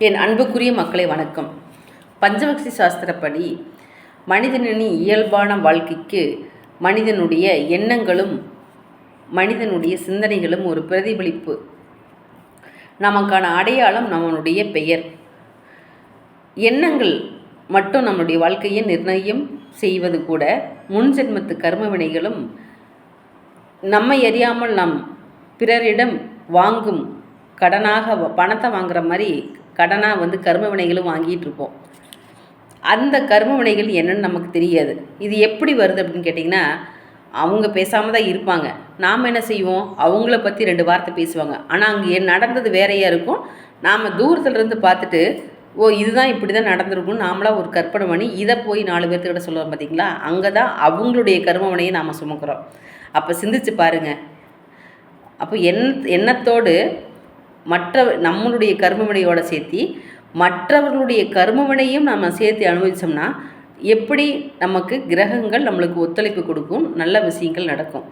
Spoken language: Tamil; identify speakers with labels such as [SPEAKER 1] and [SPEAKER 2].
[SPEAKER 1] என் அன்புக்குரிய மக்களை வணக்கம். பஞ்சபக்ஷி சாஸ்திரப்படி மனிதனின் இயல்பான வாழ்க்கைக்கு மனிதனுடைய எண்ணங்களும் மனிதனுடைய சிந்தனைகளும் ஒரு பிரதிபலிப்பு. நமக்கான அடையாளம் நம்மளுடைய பெயர். எண்ணங்கள் மட்டும் நம்மளுடைய வாழ்க்கையை நிர்ணயம் செய்வது கூட முன் ஜென்மத்து கர்ம வினைகளும் நம்மை அறியாமல் நாம் பிறரிடம் வாங்கும் கடனாக வ- பணத்தை வாங்குற மாதிரி கடனாக வந்து கர்ம வினைகளும் வாங்கிட்டு இருப்போம். அந்த கர்ம வினைகள் என்னன்னு நமக்கு தெரியாது. இது எப்படி வருது அப்படின்னு கேட்டிங்கன்னா அவங்க பேசாமல் தான் இருப்பாங்க. நாம் என்ன செய்வோம்? அவங்கள பற்றி ரெண்டு வார்த்தை பேசுவாங்க. ஆனால் அங்கே நடந்தது வேறையாக இருக்கும். நாம் தூரத்துலேருந்து பார்த்துட்டு ஓ இதுதான் இப்படி தான் நடந்திருக்கும்னு நாமளாக ஒரு கற்பனை பண்ணி இதை போய் நாலு பேர்த்துக்கிட்ட சொல்லுவோம் பார்த்தீங்களா அங்கே தான் அவங்களுடைய கர்மவனையை நாம் சுமக்கிறோம். அப்போ சிந்திச்சு பாருங்கள் அப்போ எண் எண்ணத்தோடு மற்ற நம்மளுடைய கர்மவினையோடு சேர்த்து மற்றவர்களுடைய கர்மவினையும் நம்ம சேர்த்து அனுபவித்தோம்னா எப்படி நமக்கு கிரகங்கள் நம்மளுக்கு ஒத்துழைப்பு கொடுக்கும் நல்ல விஷயங்கள் நடக்கும்.